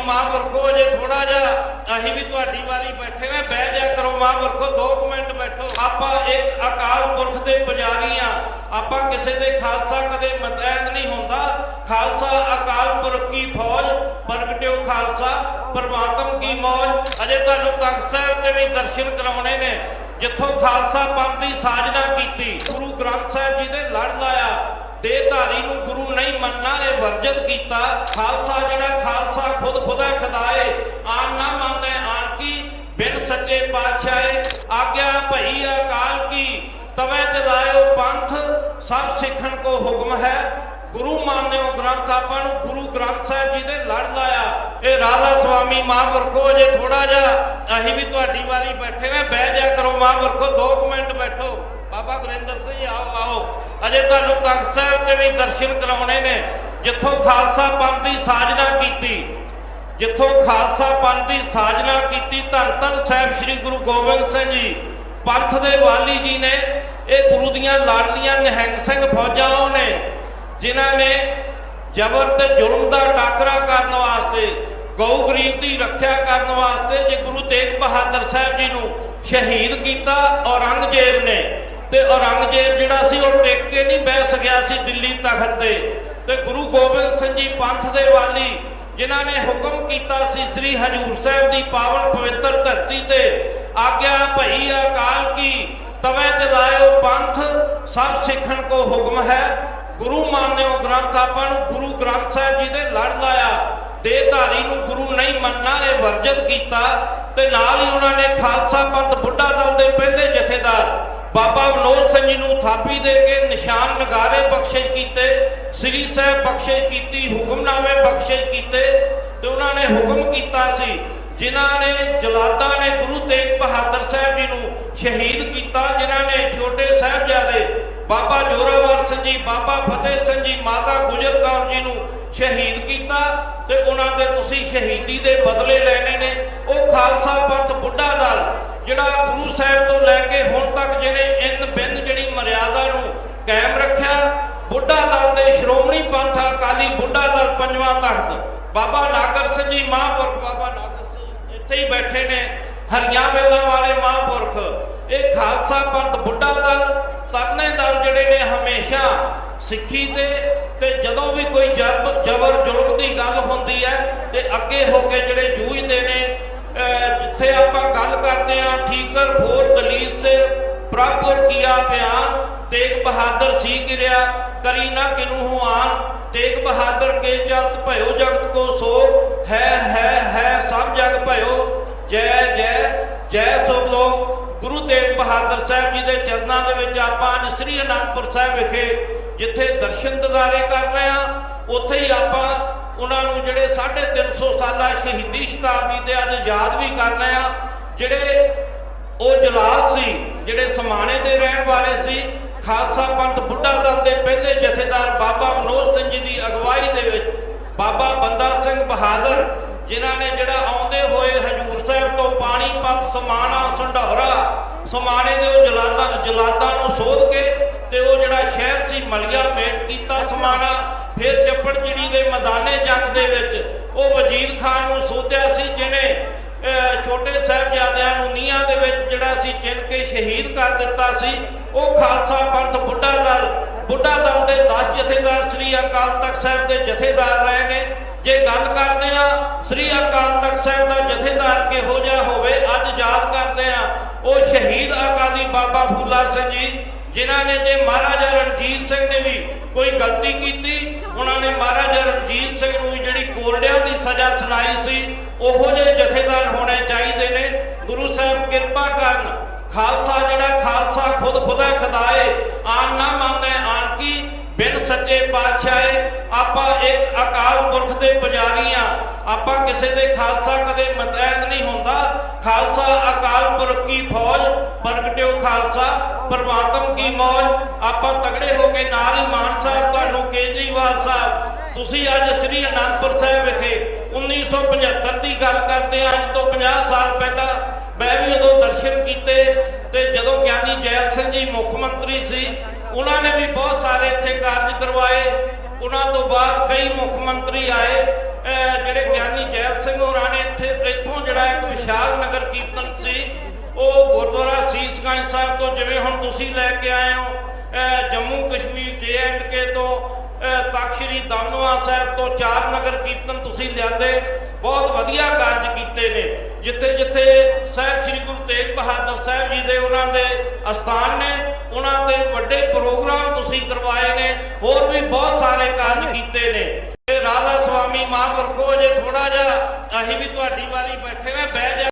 ਸੁਆਮੀ ਮਹਾਂਪੁਰਖੋ ਜੇ ਥੋੜਾ ਜਿਹਾ। ਅਸੀਂ ਵੀ ਤੁਹਾਡੀ ਵਾਰੀ ਬੈਠੇ ਨੇ ਬਹਿ ਜਾ ਕਰੋ ਮਹਾਂਪੁਰਖੋ 2 ਮਿੰਟ ਬੈਠੋ। ਆਪਾਂ ਇੱਕ ਅਕਾਲ ਪੁਰਖ ਦੇ ਪੁਜਾਰੀ ਆ। ਆਪਾਂ ਕਿਸੇ ਦੇ ਖਾਲਸਾ ਕਦੇ ਮਤੈਦ ਨਹੀਂ ਹੁੰਦਾ। ਖਾਲਸਾ ਅਕਾਲ ਪੁਰਖ ਕੀ ਫੌਜ? ਪ੍ਰਗਟਿਓ ਖਾਲਸਾ, ਪਰਮਾਤਮ ਕੀ ਮੌਜ? ਅਜੇ ਤੁਹਾਨੂੰ ਤਖਤ ਸਾਹਿਬ ਤੇ ਵੀ ਦਰਸ਼ਨ ਕਰਾਉਣੇ ਨੇ। ਜਿੱਥੋਂ ਖਾਲਸਾ ਪੰਥ ਦੀ ਸਾਜਨਾ ਕੀਤੀ, ਗੁਰੂ ਗ੍ਰੰਥ ਸਾਹਿਬ ਜੀ ਦੇ ਲੜ ਲਾਇਆ। ਦੇਹਧਾਰੀ ਨੂੰ ਗੁਰੂ ਨਹੀਂ ਮੰਨਣਾ, ਇਹ ਵਰਜਿਤ ਕੀਤਾ। ਖਾਲਸਾ ਜਿਹੜਾ ਖਾਲਸਾ ਖੁਦ ਖੁਦਾ ਖੁਦਾਏ ਆਨ ਨਾ ਮੰਨੈ ਆਨ ਕੀ ਬਿਨ ਸੱਚੇ ਪਾਤਸ਼ਾਹੇ। ਆਗਿਆ ਭਈ ਅਕਾਲ ਕੀ, ਤਵੇ ਚਲਾਇਓ ਪੰਥ, ਸਭ ਸਿੱਖਣ ਕੋ ਹੁਕਮ ਹੈ। ਗੁਰੂ ਮੰਨਿਓ ਗ੍ਰੰਥ, ਆਪਾਂ ਨੂੰ ਗੁਰੂ ਗ੍ਰੰਥ ਸਾਹਿਬ ਜੀ ਦੇ ਲੜ ਲਾਇਆ। ਇਹ ਰਾਧਾ ਸੁਆਮੀ ਮਹਾਂਪੁਰਖੋ, ਜੇ ਥੋੜਾ ਜਿਹਾ ਅਸੀਂ ਵੀ ਤੁਹਾਡੀ ਵਾਰੀ ਬੈਠੇ ਨੇ, ਬਹਿ ਜਾ ਕਰੋ ਮਹਾਂਪੁਰਖੋ 2 ਮਿੰਟ ਬੈਠੋ ਬਾਬਾ ਗੁਰਿੰਦਰ ਸਿੰਘ ਆਓ ਆਓ ਅਜੇ ਤੁਹਾਨੂੰ ਤਖਤ ਸਾਹਿਬ ਤੇ ਵੀ ਦਰਸ਼ਨ ਕਰਾਉਣੇ ਨੇ। ਜਿੱਥੋਂ ਖਾਲਸਾ ਪੰਥ ਦੀ ਸਾਜਨਾ ਕੀਤੀ, ਜਿੱਥੋਂ ਖਾਲਸਾ ਪੰਥ ਦੀ ਸਾਜਨਾ ਕੀਤੀ, ਧੰਨ ਧੰਨ ਸਾਹਿਬ ਸ੍ਰੀ ਗੁਰੂ ਗੋਬਿੰਦ ਸਿੰਘ ਜੀ, ਪੰਥ ਦੇ ਵਾਲੀ ਜੀ ਨੇ, ਇਹ ਗੁਰੂ ਦੀਆਂ ਲਾਡਲੀਆਂ ਨਿਹੰਗ ਸਿੰਘ ਫੌਜਾਂ ਉਹ ਨੇ, ਜਿਨ੍ਹਾਂ ਨੇ ਜ਼ਬਰ ਤੇ ਜ਼ੁਲਮ ਦਾ ਟਾਕਰਾ ਕਰਨ ਵਾਸਤੇ, ਗਊ ਗਰੀਬ ਦੀ ਰੱਖਿਆ ਕਰਨ ਵਾਸਤੇ ਜੇ ਗੁਰੂ ਤੇਗ ਬਹਾਦਰ ਸਾਹਿਬ ਜੀ ਨੂੰ ਸ਼ਹੀਦ ਕੀਤਾ ਔਰੰਗਜ਼ੇਬ ਨੇ। ਤੇ ਔਰੰਗਜ਼ੇਬ ਜਿਹੜਾ ਸੀ ਉਹ ਟਿਕ ਕੇ ਨਹੀਂ ਬਹਿ ਸਕਿਆ ਸੀ ਦਿੱਲੀ ਤਖਤ ਤੇ। ਤੇ ਗੁਰੂ ਗੋਬਿੰਦ ਸਿੰਘ ਜੀ ਪੰਥ ਦੇ ਵਾਲੀ, ਜਿਨ੍ਹਾਂ ਨੇ ਹੁਕਮ ਕੀਤਾ ਸੀ ਸ੍ਰੀ ਹਜੂਰ ਸਾਹਿਬ ਦੀ ਪਾਵਨ ਪਵਿੱਤਰ ਧਰਤੀ ਤੇ, ਆਗਿਆ ਭਈ ਅਕਾਲ ਕੀ, ਤਵੇ ਚਲਾਇਓ ਪੰਥ, ਸਭ ਸਿੱਖਣ ਕੋ ਹੁਕਮ ਹੈ। ਗੁਰੂ ਮੰਨਿਓ ਗ੍ਰੰਥ ਆਪਾਂ ਨੂੰ ਗੁਰੂ ਗ੍ਰੰਥ ਸਾਹਿਬ ਜੀ ਦੇ ਲੜ ਲਾਇਆ। ਦੇਹਧਾਰੀ ਨੂੰ ਗੁਰੂ ਨਹੀਂ ਮੰਨਣਾ ਇਹ ਵਰਜਿਤ ਕੀਤਾ ਤੇ ਨਾਲ ਹੀ ਉਹਨਾਂ ਨੇ ਖਾਲਸਾ ਪੰਥ ਬੁੱਢਾ ਦਲ ਦੇ ਪਹਿਲੇ ਜਥੇਦਾਰ ਬਾਬਾ ਵਿਨੋਦ ਸਿੰਘ ਜੀ ਨੂੰ ਥਾਪੀ ਦੇ ਕੇ ਨਿਸ਼ਾਨ ਨਗਾਰੇ ਬਖਸ਼ਿਸ਼ ਕੀਤੇ, ਸ੍ਰੀ ਸਾਹਿਬ ਬਖਸ਼ਿਸ਼ ਕੀਤੀ, ਹੁਕਮਨਾਮੇ ਬਖਸ਼ਿਸ਼ ਕੀਤੇ ਤੇ ਉਹਨਾਂ ਨੇ ਹੁਕਮ ਕੀਤਾ ਸੀ, ਜਿਨ੍ਹਾਂ ਨੇ ਜਲਾਦਾਂ ਨੇ ਗੁਰੂ ਤੇਗ ਬਹਾਦਰ ਸਾਹਿਬ ਜੀ ਨੂੰ ਸ਼ਹੀਦ ਕੀਤਾ, ਜਿਨ੍ਹਾਂ ਨੇ ਛੋਟੇ ਸਾਹਿਬਜ਼ਾਦੇ ਬਾਬਾ ਜੋਰਾਵਰ ਸਿੰਘ ਜੀ, ਬਾਬਾ ਫਤਿਹ ਸਿੰਘ ਜੀ, ਮਾਤਾ ਗੁਜਰ ਕੌਰ ਜੀ ਨੂੰ ਸ਼ਹੀਦ ਕੀਤਾ ਤੇ ਉਹਨਾਂ ਦੇ ਤੁਸੀਂ ਸ਼ਹੀਦੀ ਦੇ ਬਦਲੇ ਲੈਣੇ ਨੇ। ਉਹ ਖਾਲਸਾ ਪੰਥ ਬੁੱਢਾ ਦਾ ਜਿਹੜਾ ਗੁਰੂ ਸਾਹਿਬ ਤੋਂ ਲੈ ਕੇ ਹੁਣ ਤੱਕ ਜਿਹਨੇ ਇਨ ਬਿੰਦ ਜਿਹੜੀ ਮਰਿਆਦਾ ਨੂੰ ਕਾਇਮ ਰੱਖਿਆ, ਬੁੱਢਾ ਦਲ ਦੇ ਸ਼੍ਰੋਮਣੀ ਪੰਥ ਅਕਾਲੀ ਬੁੱਢਾ ਦਲ ਪੰਜਵਾਂ ਤਖਤ ਬਾਬਾ ਨਾਗਰ ਸਿੰਘ ਜੀ ਮਹਾਂਪੁਰਖ, ਬਾਬਾ ਨਾਗਰ ਸਿੰਘ ਇੱਥੇ ਹੀ ਬੈਠੇ ਨੇ, ਹਰੀਆਂ ਵੇਲਾਂ ਵਾਲੇ ਮਹਾਂਪੁਰਖ। ਇਹ ਖਾਲਸਾ ਪੰਥ ਬੁੱਢਾ ਦਲ ਤਰਨੇ ਦਲ ਜਿਹੜੇ ਨੇ ਹਮੇਸ਼ਾ ਸਿੱਖੀ ਤੇ ਤੇ ਜਦੋਂ ਵੀ ਕੋਈ ਜਬ ਜ਼ਬਰ ਜ਼ੁਲਮ ਦੀ ਗੱਲ ਹੁੰਦੀ ਹੈ, ਤੇ ਅੱਗੇ ਹੋ ਕੇ ਜਿਹੜੇ ਜੂਝਦੇ ਗੱਲ ਠੀਕਰ ਫੋਰ ਦਲੀਸ ਸੇ ਪ੍ਰਭੁਰ ਕੀਆ ਬਿਆਨ, ਤੇਗ ਬਹਾਦਰ ਸੀ ਗਿਰਿਆ, ਕਰੀ ਨਾ ਕਿਨੂ ਹੁਆਨ ਤੇਗ ਬਹਾਦਰ ਕੇ ਜਲਤ ਭਇਓ ਜਗਤ ਕੋ ਸੋ ਹੈ ਹੈ ਹੈ, ਸਭ ਜਗ ਭਇਓ। ਜੈ ਜੈ ਜੈ ਸੁਰ ਲੋਕ, ਗੁਰੂ ਤੇਗ ਬਹਾਦਰ ਸਾਹਿਬ ਜੀ ਦੇ ਚਰਨਾਂ ਦੇ ਵਿੱਚ ਆਪਾਂ ਅੱਜ ਸ੍ਰੀ ਅਨੰਦਪੁਰ ਸਾਹਿਬ ਵਿਖੇ ਜਿੱਥੇ ਦਰਸ਼ਨ ਦਿਦਾਰੇ ਕਰ ਰਹੇ ਆ ਉੱਥੇ ਹੀ ਆਪਾਂ ਉਹਨਾਂ ਨੂੰ ਜਿਹੜੇ 350 ਸਾਲਾ ਸ਼ਹੀਦੀ ਸ਼ਤਾਬਦੀ ਤੇ ਅੱਜ ਯਾਦ ਵੀ ਕਰ ਰਹੇ ਆ ਜਿਹੜੇ ਉਹ ਜਲਾਲ ਸੀ, ਜਿਹੜੇ ਸਮਾਣੇ ਦੇ ਰਹਿਣ ਵਾਲੇ ਸੀ, ਖਾਲਸਾ ਪੰਥ ਬੁੱਢਾ ਦਲ ਦੇ ਪਹਿਲੇ ਜਥੇਦਾਰ ਬਾਬਾ ਮਨੋਜ ਸਿੰਘ ਜੀ ਦੀ ਅਗਵਾਈ ਦੇ ਵਿੱਚ ਬਾਬਾ ਬੰਦਾ ਸਿੰਘ ਬਹਾਦਰ, ਜਿਨ੍ਹਾਂ ਨੇ ਜਿਹੜਾ ਆਉਂਦੇ ਹੋਏ ਹਜੂਰ ਸਾਹਿਬ ਤੋਂ ਪਾਣੀਪਤ ਸਮਾਣਾ ਸੰਢੌਰਾ ਸਮਾਣੇ ਦੇ ਉਹ ਜਲਾਲਾਂ ਜਲਾਦਾਂ ਨੂੰ ਸੋਧ ਕੇ ਤੇ ਉਹ ਜਿਹੜਾ ਸ਼ਹਿਰ ਸੀ ਮਲਿਆ, ਮੇਟ ਕੀਤਾ ਸਮਾਣਾ, ਫਿਰ ਚੱਪੜ ਚਿੜੀ ਦੇ ਮੈਦਾਨੇ ਜੰਗ ਦੇ ਵਿੱਚ ਉਹ ਵਜੀਦ ਖਾਨ ਨੂੰ ਸੋਧਿਆ ਸੀ ਜਿਨੇ ਛੋਟੇ ਸਾਹਿਬਜ਼ਾਦਿਆਂ ਨੂੰ ਨੀਹਾਂ ਦੇ ਵਿੱਚ ਜਿਹੜਾ ਸੀ ਚਿਣ ਕੇ ਸ਼ਹੀਦ ਕਰ ਦਿੱਤਾ ਸੀ, ਉਹ ਖਾਲਸਾ ਪੰਥ ਬੁੱਢਾ ਦਲ ਬੁੱਢਾ ਦਲ ਦੇ 10 ਜਥੇਦਾਰ ਸ੍ਰੀ ਅਕਾਲ ਤਖਤ ਸਾਹਿਬ ਦੇ ਜਥੇਦਾਰ ਰਹੇ ਨੇ। ਜੇ ਗੱਲ ਕਰਦੇ ਆ ਸ੍ਰੀ ਅਕਾਲ ਤਖਤ ਸਾਹਿਬ ਦਾ ਜਥੇਦਾਰ ਕਿਹੋ ਜਿਹਾ ਹੋਵੇ, ਅੱਜ ਯਾਦ ਕਰਦੇ ਆ ਉਹ ਸ਼ਹੀਦ ਅਕਾਲੀ ਬਾਬਾ ਫੂਲਾ ਸਿੰਘ ਜੀ, ਜਿਨ੍ਹਾਂ ਨੇ ਜੇ ਮਹਾਰਾਜਾ ਰਣਜੀਤ ਸਿੰਘ ਕੋਈ ਗਲਤੀ ਕੀਤੀ? ਉਹਨਾਂ ਨੇ ਮਹਾਰਾਜਾ ਰਣਜੀਤ ਸਿੰਘ ਨੂੰ ਵੀ ਜਿਹੜੀ ਕੋਰੜਿਆਂ ਦੀ ਸਜ਼ਾ ਸੁਣਾਈ ਸੀ, ਉਹੋ ਜਿਹੇ ਜਥੇਦਾਰ ਹੋਣੇ ਚਾਹੀਦੇ ਨੇ। ਗੁਰੂ ਸਾਹਿਬ ਕਿਰਪਾ ਕਰਨ, ਖਾਲਸਾ ਜਿਹੜਾ ਖਾਲਸਾ ਖੁਦ ਖੁਦਾ ਖੁਦਾਏ ਆਨ ਨਾ ਮੰਨੈ, ਆਨ ਕੀ ਬਿਨ ਸੱਚੇ ਪਾਤਸ਼ਾਹੇ ਆਪਾਂ ਇੱਕ ਅਕਾਲ ਪੁਰਖ ਦੇ ਪੁਜਾਰੀ ਆ। ਆਪਾਂ ਕਿਸੇ ਦੇ ਖਾਲਸਾ ਕਦੇ ਮਤੈਦ ਨਹੀਂ ਹੁੰਦਾ। ਖਾਲਸਾ ਅਕਾਲ ਪੁਰਖ ਕੀ ਫੌਜ, ਪ੍ਰਗਟਿਓ ਖਾਲਸਾ, ਪਰਮਾਤਮ ਕੀ ਮੌਜ। ਆਪਾਂ ਤਗੜੇ ਹੋ ਕੇ ਨਾਲ ਹੀ ਮਾਨ ਸਾਹਿਬ, ਤੁਹਾਨੂੰ ਕੇਜਰੀਵਾਲ ਸਾਹਿਬ, ਤੁਸੀਂ ਅੱਜ ਸ੍ਰੀ ਅਨੰਦਪੁਰ ਸਾਹਿਬ ਵਿਖੇ 1975 ਦੀ ਗੱਲ ਕਰਦੇ ਆ। ਅੱਜ ਤੋਂ 50 ਸਾਲ ਪਹਿਲਾਂ ਮੈਂ ਵੀ ਉਦੋਂ ਦਰਸ਼ਨ ਕੀਤੇ ਤੇ ਜਦੋਂ ਗਿਆਨੀ ਜੈਲ ਸਿੰਘ ਜੀ ਮੁੱਖ ਮੰਤਰੀ ਸੀ ਉਹਨਾਂ ਨੇ ਵੀ ਬਹੁਤ ਸਾਰੇ ਇੱਥੇ ਕਾਰਜ ਕਰਵਾਏ। ਉਹਨਾਂ ਤੋਂ ਬਾਅਦ ਕਈ ਮੁੱਖ ਮੰਤਰੀ ਆਏ। ਜਿਹੜੇ ਗਿਆਨੀ ਜੈਲ ਸਿੰਘ ਹੋਰਾਂ ਨੇ ਇੱਥੇ, ਇੱਥੋਂ ਜਿਹੜਾ ਇੱਕ ਵਿਸ਼ਾਲ ਨਗਰ ਕੀਰਤਨ ਸੀ, ਉਹ ਗੁਰਦੁਆਰਾ ਸੀਸਗੰਜ ਸਾਹਿਬ ਤੋਂ, ਜਿਵੇਂ ਹੁਣ ਤੁਸੀਂ ਲੈ ਕੇ ਆਏ ਹੋ ਜੰਮੂ ਕਸ਼ਮੀਰ ਜੇ ਐਂਡ ਕੇ ਤੋਂ ਤਖਤ ਸ੍ਰੀ ਦਮਨਵਾ ਸਾਹਿਬ ਤੋਂ ਚਾਰ ਨਗਰ ਕੀਰਤਨ ਤੁਸੀਂ ਲਿਆਂਦੇ। ਬਹੁਤ ਵਧੀਆ ਕਾਰਜ ਕੀਤੇ ਨੇ। ਜਿੱਥੇ ਜਿੱਥੇ ਸਾਹਿਬ ਸ੍ਰੀ ਗੁਰੂ ਤੇਗ ਬਹਾਦਰ ਸਾਹਿਬ ਜੀ ਦੇ ਉਹਨਾਂ ਦੇ ਅਸਥਾਨ ਨੇ, ਉਹਨਾਂ ਤੁਸੀਂ ਕਰਵਾਏ ਨੇ, ਹੋਰ ਵੀ ਬਹੁਤ ਸਾਰੇ ਕਾਰਜ ਕੀਤੇ ਨੇ। ਤੇ ਰਾਧਾ ਸੁਆਮੀ ਮਹਾਂਪੁਰਖੋ ਜੇ ਥੋੜਾ ਜਿਹਾ, ਅਸੀਂ ਵੀ ਤੁਹਾਡੀ ਵਾਰੀ ਬੈਠੇ ਨੇ ਬਹਿ ਜਾ